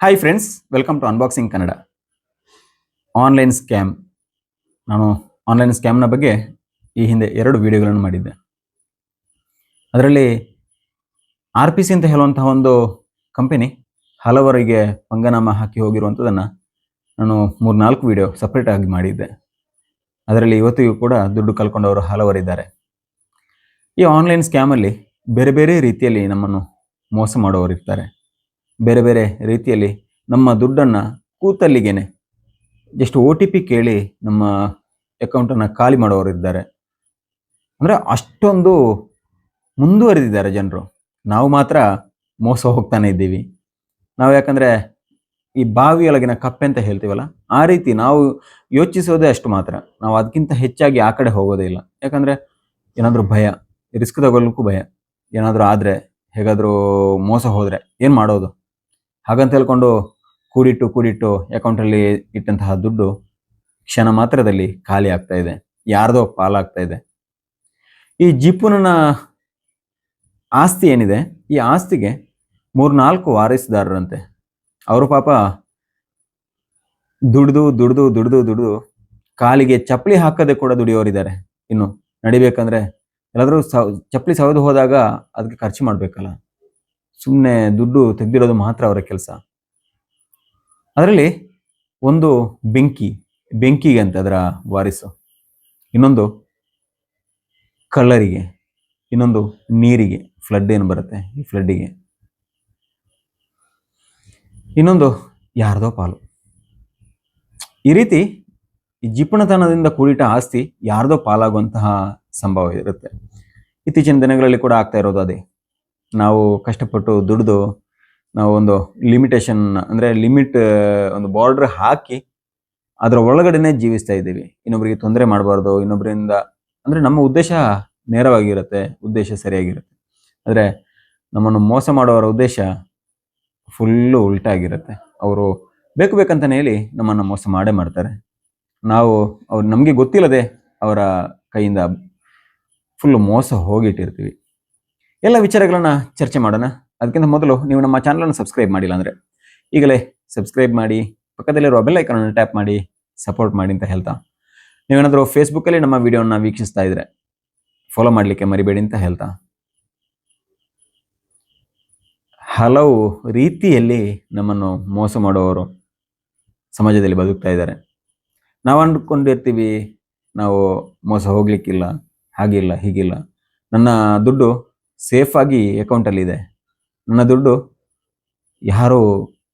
Hi friends welcome to unboxing Kannada online scam ನಾನು online ಸ್ಕ್ಯಾಮ್ನ ಬಗ್ಗೆ ಈ ಹಿಂದೆ ಎರಡು ವಿಡಿಯೋಗಳನ್ನು ಮಾಡಿದ್ದೆ. ಅದರಲ್ಲಿ ಆರ್ ಪಿ ಸಿ ಅಂತ ಹೇಳುವಂತಹ ಒಂದು ಕಂಪನಿ ಹಲವರಿಗೆ ಪಂಗನಾಮ ಹಾಕಿ ಹೋಗಿರುವಂಥದ್ದನ್ನು ನಾನು ಮೂರು ನಾಲ್ಕು ವಿಡಿಯೋ ಸಪ್ರೇಟ್ ಆಗಿ ಮಾಡಿದ್ದೆ. ಅದರಲ್ಲಿ ಇವತ್ತಿಗೂ ಕೂಡ ದುಡ್ಡು ಕಳ್ಕೊಂಡವರು ಹಲವರಿದ್ದಾರೆ. ಈ ಆನ್ಲೈನ್ ಸ್ಕ್ಯಾಮಲ್ಲಿ ಬೇರೆ ಬೇರೆ ರೀತಿಯಲ್ಲಿ ನಮ್ಮನ್ನು ಮೋಸ ಮಾಡೋರು ಇರ್ತಾರೆ ಬೇರೆ ಬೇರೆ ರೀತಿಯಲ್ಲಿ ನಮ್ಮ ದುಡ್ಡನ್ನು ಕೂತಲ್ಲಿಗೇನೆ ಜಸ್ಟ್ ಒ ಟಿ ಪಿ ಕೇಳಿ ನಮ್ಮ ಅಕೌಂಟನ್ನು ಖಾಲಿ ಮಾಡೋರು ಇದ್ದಾರೆ. ಅಂದರೆ ಅಷ್ಟೊಂದು ಮುಂದುವರೆದಿದ್ದಾರೆ ಜನರು. ನಾವು ಮಾತ್ರ ಮೋಸ ಹೋಗ್ತಾನೆ ಇದ್ದೀವಿ. ನಾವು ಯಾಕಂದರೆ ಈ ಬಾವಿಯೊಳಗಿನ ಕಪ್ಪೆ ಅಂತ ಹೇಳ್ತೀವಲ್ಲ, ಆ ರೀತಿ ನಾವು ಯೋಚಿಸೋದೇ ಅಷ್ಟು ಮಾತ್ರ. ನಾವು ಅದಕ್ಕಿಂತ ಹೆಚ್ಚಾಗಿ ಆ ಕಡೆ ಹೋಗೋದೇ ಇಲ್ಲ. ಯಾಕಂದರೆ ಏನಾದರೂ ಭಯ ರಿಸ್ಕ್ ತಗೊಳ್ಳೋಕ್ಕೂ ಭಯ. ಏನಾದರೂ ಆದರೆ, ಹೇಗಾದರೂ ಮೋಸ ಹೋದರೆ ಏನು ಮಾಡೋದು? ಹಾಗಂತ ಹೇಳ್ಕೊಂಡು ಕೂಡಿಟ್ಟು ಕೂಡಿಟ್ಟು ಅಕೌಂಟಲ್ಲಿ ಇಟ್ಟಂತಹ ದುಡ್ಡು ಕ್ಷಣ ಮಾತ್ರದಲ್ಲಿ ಖಾಲಿ ಆಗ್ತಾ ಇದೆ. ಯಾರ್ದೋ ಪಾಲಾಗ್ತಾ ಇದೆ. ಈ ಜಿಪುನನ ಆಸ್ತಿ ಏನಿದೆ? ಈ ಆಸ್ತಿಗೆ ಮೂರ್ನಾಲ್ಕು ವಾರಿಸಿದಾರರಂತೆ. ಅವರು ಪಾಪ ದುಡ್ದು ದುಡ್ದು ದುಡ್ದು ದುಡ್ದು ಕಾಲಿಗೆ ಚಪ್ಪಲಿ ಹಾಕದೆ ಕೂಡ ದುಡಿಯೋರಿದ್ದಾರೆ. ಇನ್ನು ನಡಿಬೇಕಂದ್ರೆ ಎಲ್ಲಾದ್ರೂ ಸೌ, ಚಪ್ಪಲಿ ಸವದು ಹೋದಾಗ ಅದಕ್ಕೆ ಖರ್ಚು ಮಾಡಬೇಕಲ್ಲ. ಸುಮ್ಮನೆ ದುಡ್ಡು ತೆಗೆದಿರೋದು ಮಾತ್ರ ಅವರ ಕೆಲಸ. ಅದರಲ್ಲಿ ಒಂದು ಬೆಂಕಿ, ಬೆಂಕಿಗೆ ಅಂತ ಅದರ ವಾರಿಸು. ಇನ್ನೊಂದು ಕಳ್ಳರಿಗೆ, ಇನ್ನೊಂದು ನೀರಿಗೆ ಫ್ಲಡ್ ಏನು ಬರುತ್ತೆ ಈ ಫ್ಲಡ್ಡಿಗೆ ಇನ್ನೊಂದು ಯಾರದೋ ಪಾಲು. ಈ ರೀತಿ ಈ ಜಿಪ್ಪಣತನದಿಂದ ಕೂಡಿಟ ಆಸ್ತಿ ಯಾರದೋ ಪಾಲಾಗುವಂತಹ ಸಂಭವ ಇರುತ್ತೆ. ಇತ್ತೀಚಿನ ದಿನಗಳಲ್ಲಿ ಕೂಡ ಆಗ್ತಾ ಇರೋದು ಅದೇ. ನಾವು ಕಷ್ಟಪಟ್ಟು ದುಡಿದು ನಾವು ಒಂದು ಲಿಮಿಟೇಷನ್ ಅಂದರೆ ಲಿಮಿಟ್ ಒಂದು ಬಾರ್ಡ್ರ್ ಹಾಕಿ ಅದರ ಒಳಗಡೆನೆ ಜೀವಿಸ್ತಾ ಇದ್ದೀವಿ. ಇನ್ನೊಬ್ಬರಿಗೆ ತೊಂದರೆ ಮಾಡಬಾರ್ದು ಇನ್ನೊಬ್ಬರಿಂದ ಅಂದರೆ ನಮ್ಮ ಉದ್ದೇಶ ನೇರವಾಗಿರುತ್ತೆ, ಉದ್ದೇಶ ಸರಿಯಾಗಿರುತ್ತೆ. ಆದರೆ ನಮ್ಮನ್ನು ಮೋಸ ಮಾಡೋರ ಉದ್ದೇಶ ಫುಲ್ಲು ಉಲ್ಟಾಗಿರುತ್ತೆ ಅವರು ಬೇಕು ಬೇಕಂತಲೇ ಹೇಳಿ ನಮ್ಮನ್ನು ಮೋಸ ಮಾಡೇ ಮಾಡ್ತಾರೆ. ನಾವು, ಅವ್ರು ನಮಗೆ ಗೊತ್ತಿಲ್ಲದೆ ಅವರ ಕೈಯಿಂದ ಫುಲ್ಲು ಮೋಸ ಹೋಗಿಟ್ಟಿರ್ತೀವಿ. ಎಲ್ಲ ವಿಚಾರಗಳನ್ನು ಚರ್ಚೆ ಮಾಡೋಣ. ಅದಕ್ಕಿಂತ ಮೊದಲು ನೀವು ನಮ್ಮ ಚಾನಲನ್ನು ಸಬ್ಸ್ಕ್ರೈಬ್ ಮಾಡಿಲ್ಲ ಅಂದರೆ ಈಗಲೇ ಸಬ್ಸ್ಕ್ರೈಬ್ ಮಾಡಿ, ಪಕ್ಕದಲ್ಲಿರುವ ಬೆಲ್ ಐಕನನ್ನು ಟ್ಯಾಪ್ ಮಾಡಿ ಸಪೋರ್ಟ್ ಮಾಡಿ ಅಂತ ಹೇಳ್ತಾ. ನೀವೇನಾದರೂ ಫೇಸ್ಬುಕ್ಕಲ್ಲಿ ನಮ್ಮ ವಿಡಿಯೋನ ವೀಕ್ಷಿಸ್ತಾ ಇದ್ರೆ ಫಾಲೋ ಮಾಡಲಿಕ್ಕೆ ಮರಿಬೇಡಿ ಅಂತ ಹೇಳ್ತಾ. ಹಲವು ರೀತಿಯಲ್ಲಿ ನಮ್ಮನ್ನು ಮೋಸ ಮಾಡುವವರು ಸಮಾಜದಲ್ಲಿ ಬದುಕ್ತಾ ಇದ್ದಾರೆ. ನಾವು ಅಂದ್ಕೊಂಡಿರ್ತೀವಿ, ನಾವು ಮೋಸ ಹೋಗ್ಲಿಕ್ಕಿಲ್ಲ, ಹಾಗಿಲ್ಲ, ಹೀಗಿಲ್ಲ. ನನ್ನ ದುಡ್ಡು ಸೇಫಾಗಿ ಅಕೌಂಟಲ್ಲಿದೆ ನನ್ನ ದುಡ್ಡು ಯಾರೂ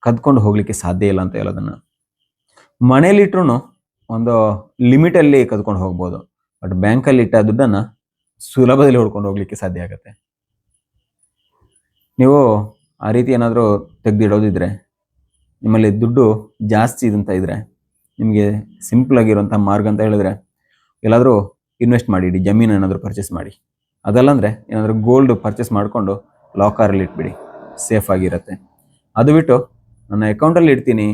ಕದ್ಕೊಂಡು ಹೋಗಲಿಕ್ಕೆ ಸಾಧ್ಯ ಇಲ್ಲ ಅಂತ ಹೇಳೋದನ್ನು. ಮನೇಲಿಟ್ರೂ ಒಂದು ಲಿಮಿಟಲ್ಲಿ ಕದ್ಕೊಂಡು ಹೋಗ್ಬೋದು. ಬಟ್ ಬ್ಯಾಂಕಲ್ಲಿ ಇಟ್ಟ ದುಡ್ಡನ್ನು ಸುಲಭದಲ್ಲಿ ಹೊಡ್ಕೊಂಡು ಹೋಗ್ಲಿಕ್ಕೆ ಸಾಧ್ಯ ಆಗುತ್ತೆ. ನೀವು ಆ ರೀತಿ ಏನಾದರೂ ತೆಗೆದಿಡೋದಿದ್ರೆ, ನಿಮ್ಮಲ್ಲಿ ದುಡ್ಡು ಜಾಸ್ತಿ ಇದಂತ ಇದ್ದರೆ ನಿಮಗೆ ಸಿಂಪಲ್ ಆಗಿರುವಂಥ ಮಾರ್ಗ ಅಂತ ಹೇಳಿದ್ರೆ, ಎಲ್ಲಾದರೂ ಇನ್ವೆಸ್ಟ್ ಮಾಡಿ ಜಮೀನು ಏನಾದರೂ ಪರ್ಚೇಸ್ ಮಾಡಿ. ಅದಲ್ಲ ಅಂದರೆ ಏನಾದರೂ ಗೋಲ್ಡ್ ಪರ್ಚೇಸ್ ಮಾಡಿಕೊಂಡು ಲಾಕರಲ್ಲಿ ಇಟ್ಬಿಡಿ. ಸೇಫ್ ಆಗಿರುತ್ತೆ. ಅದು ಬಿಟ್ಟು ನನ್ನ ಅಕೌಂಟಲ್ಲಿ ಇಡ್ತೀನಿ.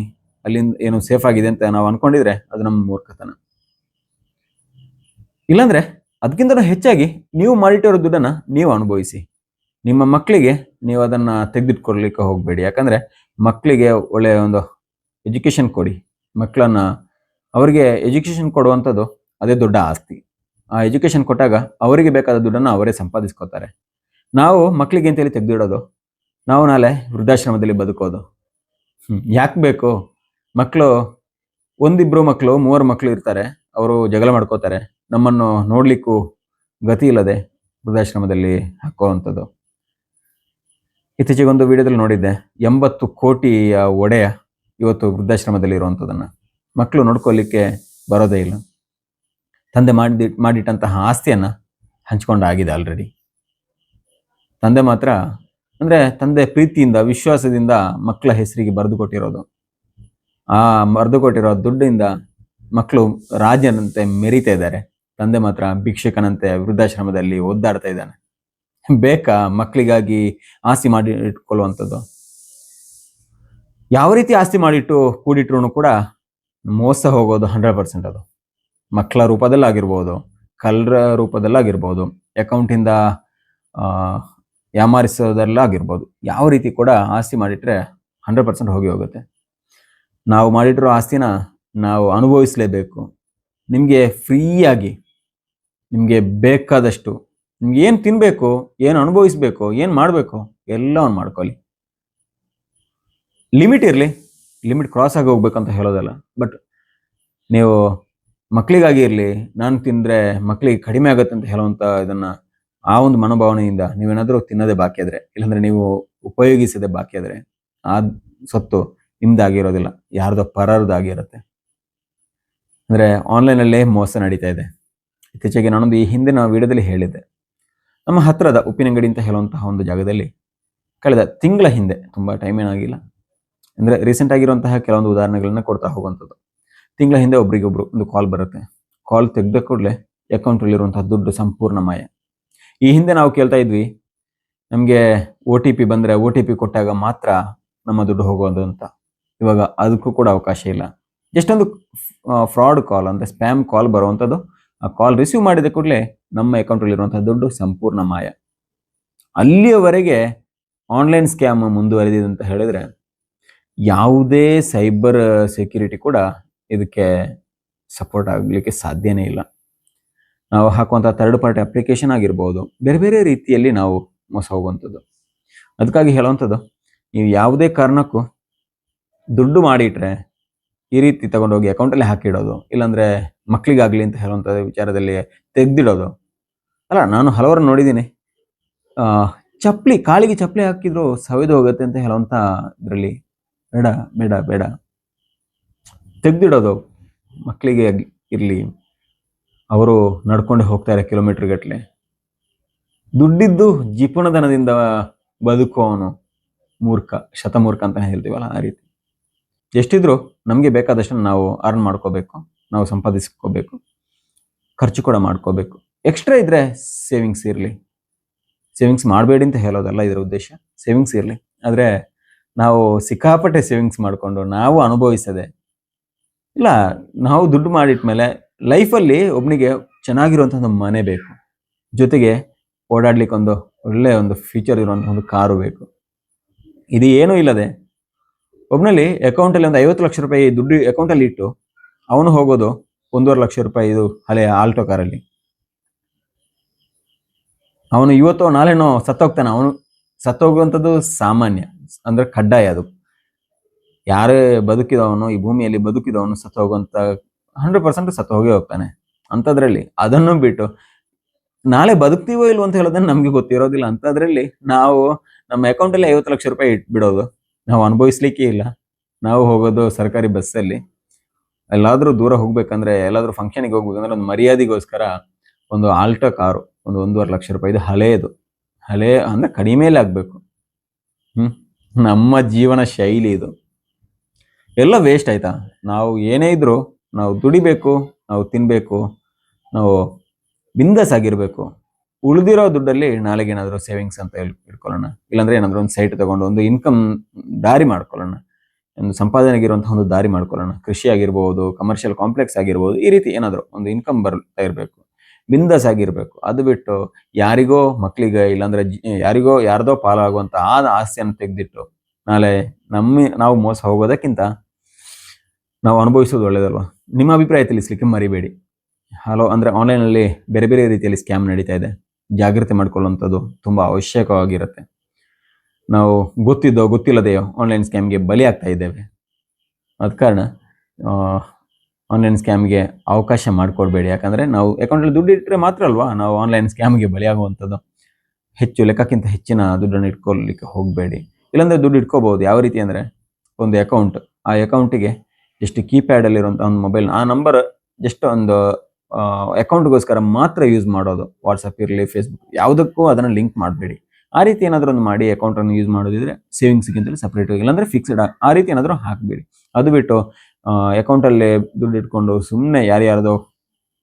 ಅಲ್ಲಿಂದ ಏನು ಸೇಫ್ ಆಗಿದೆ ಅಂತ ನಾವು ಅಂದ್ಕೊಂಡಿದ್ರೆ ಅದು ನಮ್ಮ ಮೂರ್ಖತನ. ಇಲ್ಲಾಂದರೆ ಅದಕ್ಕಿಂತ ಹೆಚ್ಚಾಗಿ ನೀವು ಮಾಡಿಟ್ಟಿರೋ ದುಡ್ಡನ್ನು ನೀವು ಅನುಭವಿಸಿ. ನಿಮ್ಮ ಮಕ್ಕಳಿಗೆ ನೀವು ಅದನ್ನು ತೆಗೆದಿಟ್ಕೊಡ್ಲಿಕ್ಕೆ ಹೋಗಬೇಡಿ. ಯಾಕಂದರೆ ಮಕ್ಕಳಿಗೆ ಒಳ್ಳೆಯ ಒಂದು ಎಜುಕೇಷನ್ ಕೊಡಿ. ಮಕ್ಕಳನ್ನು ಅವರಿಗೆ ಎಜುಕೇಷನ್ ಕೊಡುವಂಥದ್ದು ಅದೇ ದೊಡ್ಡ ಆಸ್ತಿ. ಆ ಎಜುಕೇಷನ್ ಕೊಟ್ಟಾಗ ಅವರಿಗೆ ಬೇಕಾದ ದುಡ್ಡನ್ನು ಅವರೇ ಸಂಪಾದಿಸ್ಕೋತಾರೆ. ನಾವು ಮಕ್ಕಳಿಗೆ ಅಂತೇಳಿ ತೆಗೆದಿಡೋದು? ನಾವು ನಾಳೆ ವೃದ್ಧಾಶ್ರಮದಲ್ಲಿ ಬದುಕೋದು. ಯಾಕೆ ಬೇಕು? ಮಕ್ಕಳು ಒಂದಿಬ್ರು ಮಕ್ಕಳು ಮೂವರು ಮಕ್ಕಳು ಇರ್ತಾರೆ. ಅವರು ಜಗಳ ಮಾಡ್ಕೋತಾರೆ. ನಮ್ಮನ್ನು ನೋಡಲಿಕ್ಕೂ ಗತಿ ಇಲ್ಲದೆ ವೃದ್ಧಾಶ್ರಮದಲ್ಲಿ ಹಾಕೋವಂಥದ್ದು. ಇತ್ತೀಚೆಗೆ ಒಂದು ವಿಡಿಯೋದಲ್ಲಿ ನೋಡಿದ್ದೆ, ಎಂಬತ್ತು ಕೋಟಿಯ ಒಡೆಯ ಇವತ್ತು ವೃದ್ಧಾಶ್ರಮದಲ್ಲಿ ಇರುವಂಥದ್ದನ್ನು. ಮಕ್ಕಳು ನೋಡ್ಕೊಳ್ಳಿಕ್ಕೆ ಬರೋದೇ ಇಲ್ಲ. ತಂದೆ ಮಾಡಿ ಮಾಡಿಟ್ಟಂತಹ ಆಸ್ತಿಯನ್ನು ಹಂಚ್ಕೊಂಡಾಗಿದೆ ಆಲ್ರೆಡಿ ತಂದೆ ಮಾತ್ರ, ಅಂದರೆ ತಂದೆ ಪ್ರೀತಿಯಿಂದ, ವಿಶ್ವಾಸದಿಂದ ಮಕ್ಕಳ ಹೆಸರಿಗೆ ಬರೆದು ಕೊಟ್ಟಿರೋದು. ಆ ಬರೆದು ಕೊಟ್ಟಿರೋ ದುಡ್ಡಿಂದ ಮಕ್ಕಳು ರಾಜನಂತೆ ಮೆರಿತಾ ಇದ್ದಾರೆ. ತಂದೆ ಮಾತ್ರ ಭಿಕ್ಷಕನಂತೆ ವೃದ್ಧಾಶ್ರಮದಲ್ಲಿ ಒದ್ದಾಡ್ತಾ ಇದ್ದಾನೆ. ಬೇಕಾ ಮಕ್ಕಳಿಗಾಗಿ ಆಸ್ತಿ ಮಾಡಿ ಇಟ್ಕೊಳ್ಳುವಂಥದ್ದು ಯಾವ ರೀತಿ ಆಸ್ತಿ ಮಾಡಿಟ್ಟು ಕೂಡಿಟ್ರು ಕೂಡ ಮೋಸ ಹೋಗೋದು ಹಂಡ್ರೆಡ್ ಪರ್ಸೆಂಟ್ ಅದು. ಮಕ್ಕಳ ರೂಪದಲ್ಲಾಗಿರ್ಬೋದು, ಕಲ್ರ ರೂಪದಲ್ಲಾಗಿರ್ಬೋದು ಅಕೌಂಟಿಂದ ಯಾಮಾರಿಸೋದಲ್ಲಾಗಿರ್ಬೋದು ಯಾವ ರೀತಿ ಕೂಡ ಆಸ್ತಿ ಮಾಡಿಟ್ರೆ ಹಂಡ್ರೆಡ್ ಪರ್ಸೆಂಟ್ ಹೋಗಿ ಹೋಗುತ್ತೆ. ನಾವು ಮಾಡಿಟ್ಟಿರೋ ಆಸ್ತಿನ ನಾವು ಅನುಭವಿಸಲೇಬೇಕು. ನಿಮಗೆ ಫ್ರೀಯಾಗಿ, ನಿಮಗೆ ಬೇಕಾದಷ್ಟು, ನಿಮ್ಗೆ ಏನು ತಿನ್ನಬೇಕು ಏನು ಅನುಭವಿಸ್ಬೇಕು, ಏನು ಮಾಡಬೇಕು, ಎಲ್ಲವನ್ನು ಮಾಡ್ಕೊಳ್ಳಿ. ಲಿಮಿಟ್ ಇರಲಿ. ಲಿಮಿಟ್ ಕ್ರಾಸ್ ಆಗಿ ಹೋಗ್ಬೇಕಂತ ಹೇಳೋದಲ್ಲ. ಬಟ್ ನೀವು ಮಕ್ಕಳಿಗಾಗಿ ಇರಲಿ, ನಾನು ತಿಂದರೆ ಮಕ್ಕಳಿಗೆ ಕಡಿಮೆ ಆಗುತ್ತೆ ಅಂತ ಹೇಳುವಂಥ ಇದನ್ನ ಆ ಒಂದು ಮನೋಭಾವನೆಯಿಂದ ನೀವೇನಾದರೂ ತಿನ್ನೋದೇ ಬಾಕಿ ಆದರೆ, ಇಲ್ಲಾಂದರೆ ನೀವು ಉಪಯೋಗಿಸದೆ ಬಾಕಿ ಆದರೆ ಆ ಸೊತ್ತು ನಿಮ್ದಾಗಿರೋದಿಲ್ಲ ಯಾರ್ದೋ ಪರರದಾಗಿರುತ್ತೆ ಅಂದ್ರೆ ಆನ್ಲೈನಲ್ಲೇ ಮೋಸ ನಡೀತಾ ಇದೆ. ಇತ್ತೀಚೆಗೆ ನಾನೊಂದು ಈ ಹಿಂದೆ ನಾವು ವಿಡಿಯೋದಲ್ಲಿ ಹೇಳಿದ್ದೆ. ನಮ್ಮ ಹತ್ರದ ಉಪ್ಪಿನಂಗಡಿ ಅಂತ ಹೇಳುವಂತಹ ಒಂದು ಜಾಗದಲ್ಲಿ ಕಳೆದ ತಿಂಗಳ ಹಿಂದೆ, ತುಂಬ ಟೈಮ್ ಏನಾಗಿಲ್ಲ, ಅಂದರೆ ರೀಸೆಂಟ್ ಆಗಿರುವಂತಹ ಕೆಲವೊಂದು ಉದಾಹರಣೆಗಳನ್ನ ಕೊಡ್ತಾ ಹೋಗುವಂಥದ್ದು. ತಿಂಗಳ ಹಿಂದೆ ಒಬ್ರಿಗೊಬ್ರು ಒಂದು ಕಾಲ್ ಬರುತ್ತೆ. ಕಾಲ್ ತೆಗೆದ ಕೂಡಲೇ ಅಕೌಂಟಲ್ಲಿರುವಂತಹ ದುಡ್ಡು ಸಂಪೂರ್ಣ ಮಾಯ. ಈ ಹಿಂದೆ ನಾವು ಕೇಳ್ತಾ ಇದ್ವಿ, ನಮಗೆ ಒ ಟಿ ಪಿ ಬಂದರೆ ಒ ಟಿ ಪಿ ಕೊಟ್ಟಾಗ ಮಾತ್ರ ನಮ್ಮ ದುಡ್ಡು ಹೋಗೋದು ಅಂತ. ಇವಾಗ ಅದಕ್ಕೂ ಕೂಡ ಅವಕಾಶ ಇಲ್ಲ. ಎಷ್ಟೊಂದು ಫ್ರಾಡ್ ಕಾಲ್ ಅಂದರೆ ಸ್ಪ್ಯಾಮ್ ಕಾಲ್ ಬರುವಂಥದ್ದು ಆ ಕಾಲ್ ರಿಸೀವ್ ಮಾಡಿದ ಕೂಡಲೇ ನಮ್ಮ ಅಕೌಂಟಲ್ಲಿರುವಂತಹ ದುಡ್ಡು ಸಂಪೂರ್ಣ ಮಾಯ. ಅಲ್ಲಿಯವರೆಗೆ ಆನ್ಲೈನ್ ಸ್ಕ್ಯಾಮ್ ಮುಂದುವರೆದಿದೆ ಅಂತ ಹೇಳಿದ್ರೆ, ಯಾವುದೇ ಸೈಬರ್ ಸೆಕ್ಯೂರಿಟಿ ಕೂಡ ಇದಕ್ಕೆ ಸಪೋರ್ಟ್ ಆಗಲಿಕ್ಕೆ ಸಾಧ್ಯನೇ ಇಲ್ಲ. ನಾವು ಹಾಕುವಂಥ ಥರ್ಡ್ ಪಾರ್ಟಿ ಅಪ್ಲಿಕೇಶನ್ ಆಗಿರ್ಬೋದು, ಬೇರೆ ಬೇರೆ ರೀತಿಯಲ್ಲಿ ನಾವು ಮೋಸ ಹೋಗುವಂಥದ್ದು. ಅದಕ್ಕಾಗಿ ಹೇಳುವಂಥದ್ದು, ನೀವು ಯಾವುದೇ ಕಾರಣಕ್ಕೂ ದುಡ್ಡು ಮಾಡಿಟ್ರೆ ಈ ರೀತಿ ತಗೊಂಡೋಗಿ ಅಕೌಂಟಲ್ಲಿ ಹಾಕಿಡೋದು, ಇಲ್ಲಾಂದರೆ ಮಕ್ಕಳಿಗಾಗಲಿ ಅಂತ ಹೇಳುವಂಥ ವಿಚಾರದಲ್ಲಿ ತೆಗೆದಿಡೋದು. ಅಲ್ಲ, ನಾನು ಹಲವರು ನೋಡಿದ್ದೀನಿ. ಚಪ್ಪಲಿ ಕಾಲಿಗೆ ಚಪ್ಪಲಿ ಹಾಕಿದ್ರು ಸವೆದು ಹೋಗುತ್ತೆ ಅಂತ ಹೇಳುವಂಥ ಇದರಲ್ಲಿ ಬೇಡ ಬೇಡ ಬೇಡ. ತೆಗ್ದಿಡೋದು ಮಕ್ಕಳಿಗೆ ಇರಲಿ. ಅವರು ನಡ್ಕೊಂಡು ಹೋಗ್ತಾರೆ ಕಿಲೋಮೀಟ್ರ್ಗಟ್ಟಲೆ ದುಡ್ಡಿದ್ದು ಜಿಪುಣತನದಿಂದ ಬದುಕುವವನು ಮೂರ್ಖ, ಶತಮೂರ್ಖ ಅಂತ ಹೇಳ್ತೀವಲ್ಲ ಆ ರೀತಿ. ಎಷ್ಟಿದ್ರು ನಮಗೆ ಬೇಕಾದಷ್ಟನ್ನು ನಾವು ಅರ್ನ್ ಮಾಡ್ಕೋಬೇಕು, ನಾವು ಸಂಪಾದಿಸ್ಕೋಬೇಕು, ಖರ್ಚು ಕೂಡ ಮಾಡ್ಕೋಬೇಕು. ಎಕ್ಸ್ಟ್ರಾ ಇದ್ರೆ ಸೇವಿಂಗ್ಸ್ ಇರಲಿ. ಸೇವಿಂಗ್ಸ್ ಮಾಡಬೇಡಿ ಅಂತ ಹೇಳೋದಲ್ಲ ಇದರ ಉದ್ದೇಶ. ಸೇವಿಂಗ್ಸ್ ಇರಲಿ. ಆದರೆ ನಾವು ಸಿಕ್ಕಾಪಟ್ಟೆ ಸೇವಿಂಗ್ಸ್ ಮಾಡಿಕೊಂಡು ನಾವು ಅನುಭವಿಸದೆ ಇಲ್ಲ, ನಾವು ದುಡ್ಡು ಮಾಡಿಟ್ಮೇಲೆ ಲೈಫಲ್ಲಿ ಒಬ್ಬನಿಗೆ ಚೆನ್ನಾಗಿರುವಂಥ ಒಂದು ಮನೆ ಬೇಕು. ಜೊತೆಗೆ ಓಡಾಡ್ಲಿಕ್ಕೆ ಒಂದು ಒಳ್ಳೆಯ ಒಂದು ಫ್ಯೂಚರ್ ಇರುವಂಥ ಒಂದು ಕಾರು ಬೇಕು. ಇದು ಏನೂ ಇಲ್ಲದೆ ಒಬ್ಬನಲ್ಲಿ ಅಕೌಂಟಲ್ಲಿ ಒಂದು ಐವತ್ತು ಲಕ್ಷ ರೂಪಾಯಿ ದುಡ್ಡು ಅಕೌಂಟಲ್ಲಿ ಇಟ್ಟು ಅವನು ಹೋಗೋದು ಒಂದೂವರೆ ಲಕ್ಷ ರೂಪಾಯಿ ಇದು ಹಳೆಯ ಆಲ್ಟೋ ಕಾರಲ್ಲಿ. ಅವನು ಇವತ್ತೋ ನಾಳೆನೋ ಸತ್ತೋಗ್ತಾನೆ. ಅವನು ಸತ್ತೋಗುವಂಥದ್ದು ಸಾಮಾನ್ಯ, ಅಂದರೆ ಕಡ್ಡಾಯ ಅದು. ಯಾರೇ ಬದುಕಿದವನು, ಈ ಭೂಮಿಯಲ್ಲಿ ಬದುಕಿದವನು ಸತ್ತು ಹೋಗುವಂತ ಹಂಡ್ರೆಡ್ ಪರ್ಸೆಂಟ್ ಸತ್ತು ಹೋಗೇ ಹೋಗ್ತಾನೆ. ಅಂಥದ್ರಲ್ಲಿ ಅದನ್ನು ಬಿಟ್ಟು ನಾಳೆ ಬದುಕ್ತೀವೋ ಇಲ್ವೋ ಅಂತ ಹೇಳೋದನ್ನ ನಮಗೆ ಗೊತ್ತಿರೋದಿಲ್ಲ. ಅಂಥದ್ರಲ್ಲಿ ನಾವು ನಮ್ಮ ಅಕೌಂಟಲ್ಲಿ ಐವತ್ತು ಲಕ್ಷ ರೂಪಾಯಿ ಇಟ್ಬಿಡೋದು. ನಾವು ಅನುಭವಿಸ್ಲಿಕ್ಕೆ ಇಲ್ಲ. ನಾವು ಹೋಗೋದು ಸರ್ಕಾರಿ ಬಸ್ಸಲ್ಲಿ ಎಲ್ಲಾದ್ರೂ ದೂರ ಹೋಗ್ಬೇಕಂದ್ರೆ, ಎಲ್ಲಾದ್ರೂ ಫಂಕ್ಷನಿಗೆ ಹೋಗ್ಬೇಕಂದ್ರೆ ಒಂದು ಮರ್ಯಾದೆಗೋಸ್ಕರ ಒಂದು ಆಲ್ಟೋ ಕಾರು ಒಂದು ಒಂದೂವರೆ ಲಕ್ಷ ರೂಪಾಯಿ. ಇದು ಹಳೆಯದು ಹಳೆ ಅಂದ್ರೆ ಕಡಿಮೆಲೆ ಆಗ್ಬೇಕು. ಹ್ಮ್? ನಮ್ಮ ಜೀವನ ಶೈಲಿ ಇದು. ಎಲ್ಲ ವೇಸ್ಟ್ ಆಯ್ತಾ? ನಾವು ಏನೇ ಇದ್ರು ನಾವು ದುಡಿಬೇಕು, ನಾವು ತಿನ್ಬೇಕು, ನಾವು ಬಿಂದಸ್ ಆಗಿರ್ಬೇಕು. ಉಳಿದಿರೋ ದುಡ್ಡಲ್ಲಿ ನಾಳೆಗೆ ಏನಾದರೂ ಸೇವಿಂಗ್ಸ್ ಅಂತ ಹೇಳಿ, ಇಟ್ಕೊಳ್ಳೋಣ. ಇಲ್ಲಾಂದ್ರೆ ಏನಾದರೂ ಒಂದು ಸೈಟ್ ತಗೊಂಡು ಒಂದು ಇನ್ಕಮ್ ದಾರಿ ಮಾಡ್ಕೊಳ್ಳೋಣ. ಒಂದು ಸಂಪಾದನೆಗೆ ಇರುವಂತಹ ಒಂದು ದಾರಿ ಮಾಡ್ಕೊಳ್ಳೋಣ. ಕೃಷಿ ಆಗಿರ್ಬೋದು ಕಮರ್ಷಿಯಲ್ ಕಾಂಪ್ಲೆಕ್ಸ್ ಆಗಿರ್ಬೋದು, ಈ ರೀತಿ ಏನಾದರೂ ಒಂದು ಇನ್ಕಮ್ ಬರ್ತಾ ಇರಬೇಕು ಬಿಂದಸ್ ಆಗಿರ್ಬೇಕು. ಅದು ಬಿಟ್ಟು ಯಾರಿಗೋ ಮಕ್ಕಳಿಗೆ ಇಲ್ಲಾಂದ್ರೆ ಯಾರಿಗೋ ಯಾರ್ದೋ ಪಾಲಾಗುವಂತ ಆ ಆಸ್ತಿಯನ್ನು ತೆಗೆದಿಟ್ಟು ನಾಳೆ ನಮ್ಮ, ನಾವು ಮೋಸ ಹೋಗೋದಕ್ಕಿಂತ ನಾವು ಅನುಭವಿಸೋದು ಒಳ್ಳೇದಲ್ವಾ? ನಿಮ್ಮ ಅಭಿಪ್ರಾಯ ತಿಳಿಸ್ಲಿಕ್ಕೆ ಮರಿಬೇಡಿ. ಹಲೋ ಅಂದರೆ ಆನ್ಲೈನಲ್ಲಿ ಬೇರೆ ಬೇರೆ ರೀತಿಯಲ್ಲಿ ಸ್ಕ್ಯಾಮ್ ನಡೀತಾ ಇದೆ. ಜಾಗ್ರತೆ ಮಾಡ್ಕೊಳ್ಳುವಂಥದ್ದು ತುಂಬ ಅವಶ್ಯಕವಾಗಿರುತ್ತೆ. ನಾವು ಗೊತ್ತಿದ್ದೋ ಗೊತ್ತಿಲ್ಲದೆಯೋ ಆನ್ಲೈನ್ ಸ್ಕ್ಯಾಮ್ಗೆ ಬಲಿ ಆಗ್ತಾ ಇದ್ದೇವೆ. ಅದ ಕಾರಣ ಆನ್ಲೈನ್ ಸ್ಕ್ಯಾಮ್ಗೆ ಅವಕಾಶ ಮಾಡಿಕೊಡ್ಬೇಡಿ. ಯಾಕಂದರೆ ನಾವು ಅಕೌಂಟಲ್ಲಿ ದುಡ್ಡು ಇಟ್ಟರೆ ಮಾತ್ರ ಅಲ್ವಾ? ನಾವು ಆನ್ಲೈನ್ ಸ್ಕ್ಯಾಮ್ಗೆ ಬಲಿಯಾಗುವಂಥದ್ದು ಹೆಚ್ಚು, ಲೆಕ್ಕಕ್ಕಿಂತ ಹೆಚ್ಚಿನ ದುಡ್ಡನ್ನು ಇಟ್ಕೊಳ್ಳಿಕ್ಕೆ ಹೋಗಬೇಡಿ. ಇಲ್ಲಾಂದರೆ ದುಡ್ಡು ಇಟ್ಕೋಬೋದು. ಯಾವ ರೀತಿ ಅಂದರೆ, ಒಂದು ಅಕೌಂಟ್ ಆ ಅಕೌಂಟಿಗೆ ಜಸ್ಟ್ ಕೀಪ್ಯಾಡಲ್ಲಿರುವಂಥ ಒಂದು ಮೊಬೈಲ್ ಆ ನಂಬರ್ ಜಸ್ಟ್ ಒಂದು ಅಕೌಂಟ್ಗೋಸ್ಕರ ಮಾತ್ರ ಯೂಸ್ ಮಾಡೋದು ವಾಟ್ಸಪ್ ಇರಲಿ ಫೇಸ್ಬುಕ್ ಯಾವುದಕ್ಕೂ ಅದನ್ನು ಲಿಂಕ್ ಮಾಡಬೇಡಿ. ಆ ರೀತಿ ಏನಾದರೂ ಒಂದು ಮಾಡಿ ಅಕೌಂಟನ್ನು ಯೂಸ್ ಮಾಡೋದಿದ್ರೆ ಸೇವಿಂಗ್ಸ್ಗಿಂತಲೂ ಸಪ್ರೇಟ್ ಇಲ್ಲಾಂದ್ರೆ ಫಿಕ್ಸ್ಡ್ ಆ ರೀತಿ ಏನಾದರೂ ಹಾಕಬೇಡಿ. ಅದು ಬಿಟ್ಟು ಅಕೌಂಟಲ್ಲಿ ದುಡ್ಡು ಇಟ್ಕೊಂಡು ಸುಮ್ಮನೆ ಯಾರ್ಯಾರ್ದೋ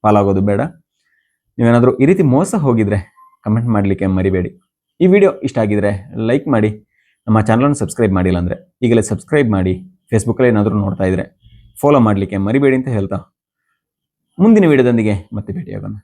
ಪಾಲಾಗೋದು ಬೇಡ. ನೀವೇನಾದರೂ ಈ ರೀತಿ ಮೋಸ ಹೋಗಿದ್ರೆ ಕಮೆಂಟ್ ಮಾಡಲಿಕ್ಕೆ ಮರಿಬೇಡಿ. ಈ ವಿಡಿಯೋ ಇಷ್ಟ ಆಗಿದ್ರೆ ಲೈಕ್ ಮಾಡಿ. ನಮ್ಮ ಚಾನಲನ್ನು ಸಬ್ಸ್ಕ್ರೈಬ್ ಮಾಡಿಲ್ಲ ಅಂದರೆ ಈಗಲೇ ಸಬ್ಸ್ಕ್ರೈಬ್ ಮಾಡಿ. ಫೇಸ್ಬುಕ್ಕಲ್ಲಿ ಏನಾದರೂ ನೋಡ್ತಾ ಇದ್ರೆ. ಫಾಲೋ ಮಾಡಲಿಕ್ಕೆ ಮರಿಬೇಡಿ ಅಂತ ಹೇಳ್ತಾ ಮುಂದಿನ ವಿಡಿಯೋದೊಂದಿಗೆ ಮತ್ತೆ ಭೇಟಿಯಾಗೋಣ.